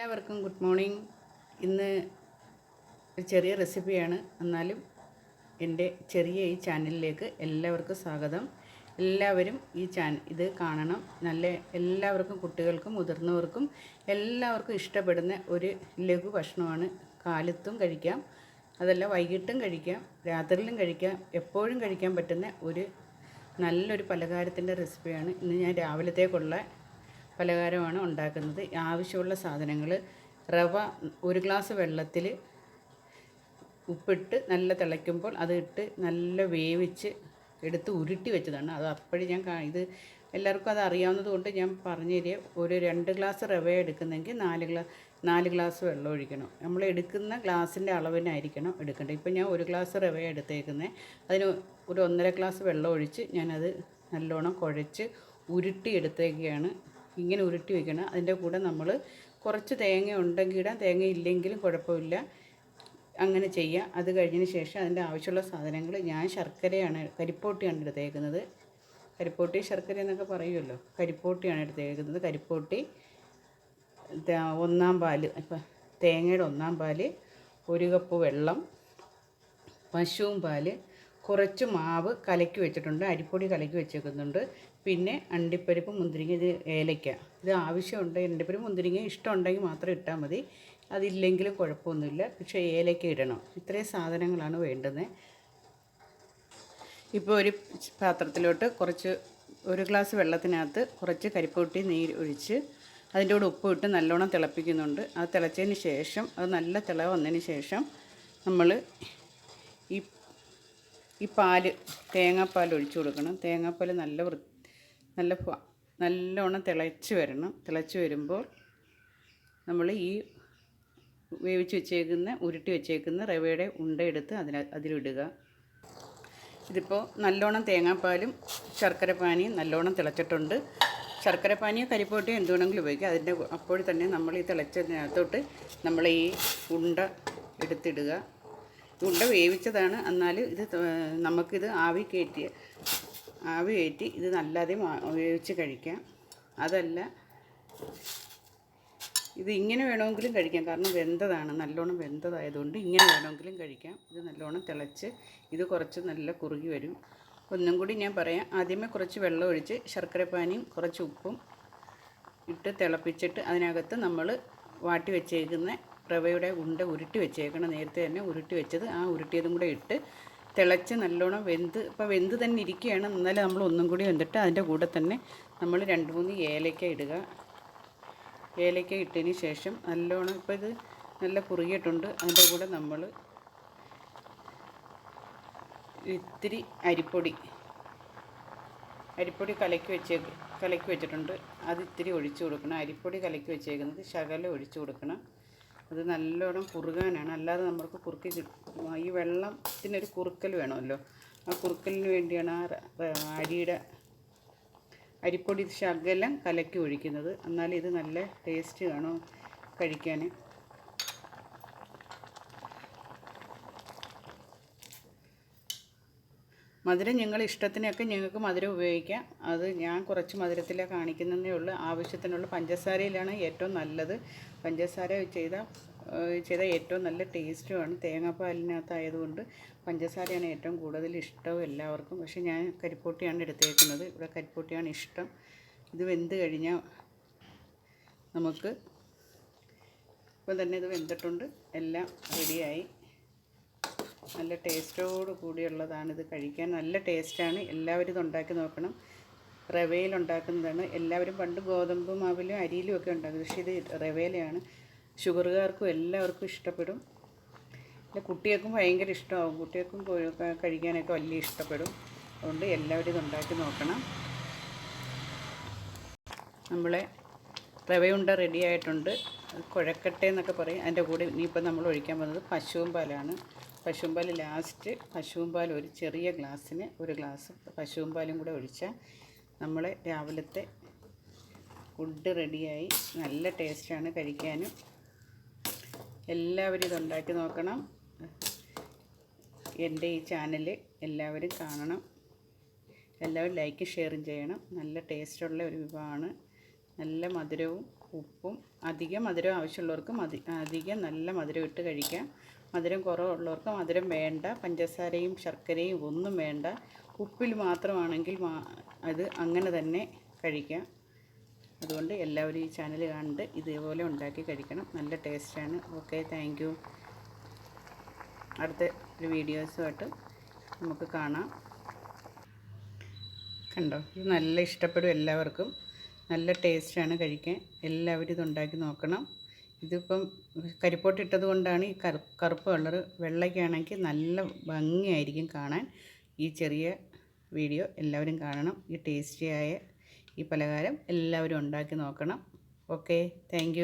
എല്ലാവർക്കും good morning. ഇന്ന് ഒരു ചെറിയ റെസിപ്പിയാണ്. എന്നാലും എന്റെ ചെറിയ ഈ ചാനലിലേക്ക് എല്ലാവർക്കും സ്വാഗതം. എല്ലാവരും ഈ ചാൻ ഇത് കാണണം. നല്ല എല്ലാവർക്കും കുട്ടികൾക്കും മുതിർന്നവർക്കും എല്ലാവർക്കും ഇഷ്ടപ്പെടുന്ന ഒരു ലഘു ഭക്ഷണമാണ്. കാലത്തും കഴിക്കാം. അതല്ല വൈകിട്ടും കഴിക്കാം. രാത്രിയിലും കഴിക്കാം. എപ്പോഴും കഴിക്കാൻ പറ്റുന്ന ഒരു നല്ലൊരു പലഹാരത്തിന്റെ റെസിപ്പിയാണ്. ഇന്ന് ഞാൻ രാവിലത്തേക്കുള്ള പലഹാരമാണ് ഉണ്ടാക്കുന്നത്. ആവശ്യമുള്ള സാധനങ്ങൾ റവ ഒരു ഗ്ലാസ് വെള്ളത്തിൽ ഉപ്പിട്ട് നല്ല തിളയ്ക്കുമ്പോൾ അത് ഇട്ട് നല്ല വേവിച്ച് എടുത്ത് ഉരുട്ടി വെച്ചതാണ്. അത് അപ്പോഴും ഞാൻ ഇത് എല്ലാവർക്കും അത് അറിയാവുന്നത് കൊണ്ട് ഞാൻ പറഞ്ഞു തരിക. ഒരു രണ്ട് ഗ്ലാസ് റവ എടുക്കുന്നെങ്കിൽ നാല് ഗ്ലാ നാല് ഗ്ലാസ് വെള്ളം ഒഴിക്കണം. നമ്മൾ എടുക്കുന്ന ഗ്ലാസിന്റെ അളവിനായിരിക്കണം എടുക്കേണ്ടത്. ഇപ്പം ഞാൻ ഒരു ഗ്ലാസ് റവ എടുത്തേക്കുന്നത് അതിന് ഒരു ഒന്നര ഗ്ലാസ് വെള്ളം ഒഴിച്ച് ഞാനത് നല്ലോണം കുഴച്ച് ഉരുട്ടി എടുത്തേക്കുകയാണ് ഇങ്ങനെ ഉരുട്ടി വെക്കണം. അതിന്റെ കൂടെ നമ്മൾ കുറച്ച് തേങ്ങ ഉണ്ടെങ്കിൽ ഇടാം. തേങ്ങ ഇല്ലെങ്കിലും കുഴപ്പമില്ല. അങ്ങനെ ചെയ്യുക അത് കഴിഞ്ഞതിന് ശേഷം അതിന്റെ ആവശ്യമുള്ള സാധനങ്ങൾ ഞാൻ ശർക്കരയാണ് കരിപ്പോട്ടിയാണ് എടുത്തേക്കുന്നത്. കരിപ്പോട്ടി ശർക്കര എന്നൊക്കെ പറയുമല്ലോ. കരിപ്പോട്ടിയാണ് എടുത്തേക്കുന്നത്. കരിപ്പോട്ടി ഒന്നാം പാൽ ഇപ്പം തേങ്ങയുടെ ഒന്നാം പാൽ ഒരു കപ്പ് വെള്ളം പശുവും പാൽ കുറച്ച് മാവ് കലക്കി വെച്ചിട്ടുണ്ട്. അരിപ്പൊടി കലക്കി വെച്ചേക്കുന്നുണ്ട്. പിന്നെ അണ്ടിപ്പരിപ്പ് മുന്തിരിങ്ങ ഇത് ഏലയ്ക്ക ഇത് ആവശ്യമുണ്ട് അണ്ടിപ്പരിപ്പ് മുന്തിരിങ്ങ ഇഷ്ടമുണ്ടെങ്കിൽ മാത്രം ഇട്ടാൽ മതി. അതില്ലെങ്കിലും കുഴപ്പമൊന്നുമില്ല. പക്ഷേ ഏലയ്ക്ക ഇടണം. ഇത്രയും സാധനങ്ങളാണ് വേണ്ടത് ഇപ്പോൾ ഒരു പാത്രത്തിലോട്ട് കുറച്ച് ഒരു ഗ്ലാസ് വെള്ളത്തിനകത്ത് കുറച്ച് കരിപ്പൂട്ടി നീര് ഒഴിച്ച് അതിന്റെ കൂടെ ഉപ്പ് ഇട്ട് നല്ലോണം തിളപ്പിക്കുന്നുണ്ട്. അത് തിളച്ചതിന് ശേഷം അത് നല്ല തിള വന്നതിന് ശേഷം നമ്മൾ ഈ ഈ പാൽ തേങ്ങാപ്പാൽ ഒഴിച്ചു കൊടുക്കണം. തേങ്ങാപ്പാൽ നല്ല വൃ നല്ല നല്ലോണം തിളച്ച് വരണം. തിളച്ച് വരുമ്പോൾ നമ്മൾ ഈ വേവിച്ച് വെച്ചേക്കുന്ന ഉരുട്ടി വെച്ചേക്കുന്ന റവയുടെ ഉണ്ട അതിന അതിലിടുക. ഇതിപ്പോൾ നല്ലോണം തേങ്ങാപ്പാലും ശർക്കരപ്പാനിയും നല്ലോണം തിളച്ചിട്ടുണ്ട്. ശർക്കരപ്പാനിയോ കരിപ്പോട്ടിയോ എന്തുവേണമെങ്കിലും ഉപയോഗിക്കുക ഉപയോഗിക്കാം. അതിന്റെ അപ്പോൾ തന്നെ നമ്മൾ ഈ തിളച്ചതിനകത്തോട്ട് നമ്മൾ ഈ ഉണ്ട എടുത്തിടുക. ഉണ്ട വേവിച്ചതാണ്. എന്നാൽ ഇത് നമുക്കിത് ആവി കയറ്റി ആവി കയറ്റി ഇത് നല്ലാതെ ഉപയോഗിച്ച് കഴിക്കാം. അതല്ല ഇത് ഇങ്ങനെ വേണമെങ്കിലും കഴിക്കാം. കാരണം വെന്തതാണ്. നല്ലോണം വെന്തതായതുകൊണ്ട് ഇങ്ങനെ വേണമെങ്കിലും കഴിക്കാം. ഇത് നല്ലോണം തിളച്ച് ഇത് കുറച്ച് നല്ല കുറുകി വരും. ഒന്നും കൂടി ഞാൻ പറയാം. ആദ്യമേ കുറച്ച് വെള്ളം ഒഴിച്ച് ശർക്കരപ്പാനിയും കുറച്ച് ഉപ്പും ഇട്ട് തിളപ്പിച്ചിട്ട് അതിനകത്ത് നമ്മൾ വാട്ടി വെച്ചേക്കുന്ന റവയുടെ ഉണ്ട ഉരുട്ടി വെച്ചേക്കണം. നേരത്തെ തന്നെ ഉരുട്ടി വെച്ചത്. ആ ഉരുട്ടിയതും കൂടെ ഇട്ട് തിളച്ച് നല്ലോണം വെന്ത് ഇപ്പോൾ വെന്ത് തന്നെ ഇരിക്കുകയാണ്. എന്നാലും നമ്മൾ ഒന്നും കൂടി വെന്തിട്ട് അതിന്റെ കൂടെ തന്നെ നമ്മൾ രണ്ട് മൂന്ന് ഏലയ്ക്ക ഇടുക. ഏലയ്ക്ക ഇട്ടതിന് ശേഷം നല്ലോണം ഇപ്പോൾ ഇത് നല്ല കുറുകിയിട്ടുണ്ട്. അതിന്റെ കൂടെ നമ്മൾ ഇത്തിരി അരിപ്പൊടി അരിപ്പൊടി കലക്കി വെച്ചേക്ക് കലക്കി വെച്ചിട്ടുണ്ട്. അത് ഇത്തിരി ഒഴിച്ചു കൊടുക്കണം. അരിപ്പൊടി കലക്കി വെച്ചേക്കുന്നത് ശകലം ഒഴിച്ചു കൊടുക്കണം. അത് നല്ലോണം കുറുകാനാണ്. അല്ലാതെ നമുക്ക് കുറുക്കി ഈ വെള്ളത്തിനൊരു കുറുക്കൽ വേണമല്ലോ. ആ കുറുക്കലിന് വേണ്ടിയാണ് ആ അരിയുടെ അരിപ്പൊടി ശകലം കലക്കി ഒഴിക്കുന്നത്. എന്നാൽ ഇത് നല്ല ടേസ്റ്റ് കാണും കഴിക്കാൻ. മധുരം നിങ്ങൾ ഇഷ്ടത്തിനൊക്കെ നിങ്ങൾക്ക് മധുരം ഉപയോഗിക്കാം. അത് ഞാൻ കുറച്ച് മധുരത്തിലേ കാണിക്കുന്നതേ ഉള്ളൂ. ആവശ്യത്തിനുള്ള പഞ്ചസാരയിലാണ് ഏറ്റവും നല്ലത്. പഞ്ചസാര ചെയ്ത ചെയ്ത ഏറ്റവും നല്ല ടേസ്റ്റുമാണ്. തേങ്ങാപ്പാലിനകത്തായതുകൊണ്ട് പഞ്ചസാരയാണ് ഏറ്റവും കൂടുതൽ ഇഷ്ടവും എല്ലാവർക്കും. പക്ഷേ ഞാൻ കരിപ്പൂട്ടിയാണ് എടുത്തേക്കുന്നത്. ഇവിടെ കരിപ്പൂട്ടിയാണ് ഇഷ്ടം. ഇത് വെന്ത് കഴിഞ്ഞാൽ നമുക്ക് ഇപ്പം തന്നെ ഇത് വെന്തിട്ടുണ്ട്. എല്ലാം റെഡിയായി നല്ല ടേസ്റ്റോട് കൂടിയുള്ളതാണ്. ഇത് കഴിക്കാൻ നല്ല ടേസ്റ്റാണ്. എല്ലാവരും ഇത് ഉണ്ടാക്കി നോക്കണം. റവയിൽ ഉണ്ടാക്കുന്നതാണ്. എല്ലാവരും പണ്ട് ഗോതമ്പ് മാവിലും അരിയിലും ഒക്കെ ഉണ്ടാക്കും. പക്ഷേ ഇത് റവയിലാണ് ഷുഗറുകാർക്കും എല്ലാവർക്കും ഇഷ്ടപ്പെടും. പിന്നെ കുട്ടികൾക്കും ഭയങ്കര ഇഷ്ടമാവും. കുട്ടികൾക്കും കഴിക്കാനൊക്കെ വലിയ ഇഷ്ടപ്പെടും. അതുകൊണ്ട് എല്ലാവരും ഇത് ഉണ്ടാക്കി നോക്കണം. നമ്മളെ റവയുണ്ട റെഡി ആയിട്ടുണ്ട്. അത് കുഴക്കട്ടെ എന്നൊക്കെ പറയും. അതിന്റെ കൂടെ ഇനിയിപ്പോൾ നമ്മൾ ഒഴിക്കാൻ പോകുന്നത് പശുവും പാലാണ്. പശുവും പാൽ ലാസ്റ്റ് പശുമ്പാൽ ഒരു ചെറിയ ഗ്ലാസ്സിന് ഒരു ഗ്ലാസ് പശുമ്പാലും പാലും കൂടെ ഒഴിച്ചാൽ നമ്മളെ രാവിലത്തെ ഫുഡ് റെഡിയായി. നല്ല ടേസ്റ്റാണ് കഴിക്കാനും. എല്ലാവരും ഇതുണ്ടാക്കി നോക്കണം. എന്റെ ഈ ചാനൽ എല്ലാവരും കാണണം. എല്ലാവരും ലൈക്ക് ഷെയറും ചെയ്യണം. നല്ല ടേസ്റ്റുള്ള ഒരു വിഭവമാണ്. നല്ല മധുരവും ഉപ്പും അധികം മധുരം ആവശ്യമുള്ളവർക്ക് അധികം നല്ല മധുരം ഇട്ട് കഴിക്കാം. മധുരം കുറവുള്ളവർക്ക് മധുരം വേണ്ട. പഞ്ചസാരയും ശർക്കരയും ഒന്നും വേണ്ട. ഉപ്പിൽ മാത്രമാണെങ്കിൽ അത് അങ്ങനെ തന്നെ കഴിക്കാം. അതുകൊണ്ട് എല്ലാവരും ഈ ചാനൽ കണ്ട് ഇതേപോലെ ഉണ്ടാക്കി കഴിക്കണം. നല്ല ടേസ്റ്റാണ്. Okay thank you. അടുത്ത ഒരു വീഡിയോസുമായിട്ട് നമുക്ക് കാണാം. കണ്ടോ? ഇത് നല്ല ഇഷ്ടപ്പെടും എല്ലാവർക്കും. നല്ല ടേസ്റ്റാണ് കഴിക്കാൻ. എല്ലാവരും ഇത് ഉണ്ടാക്കി നോക്കണം. ഇതിപ്പം കരിപ്പോട്ടിട്ടത് കൊണ്ടാണ് ഈ കറു കറുപ്പ് കളർ വെള്ളയ്ക്കാണെങ്കിൽ നല്ല ഭംഗിയായിരിക്കും കാണാൻ. ഈ ചെറിയ വീഡിയോ എല്ലാവരും കാണണം. ഈ ടേസ്റ്റിയായ ഈ പലഹാരം എല്ലാവരും ഉണ്ടാക്കി നോക്കണം. Okay thank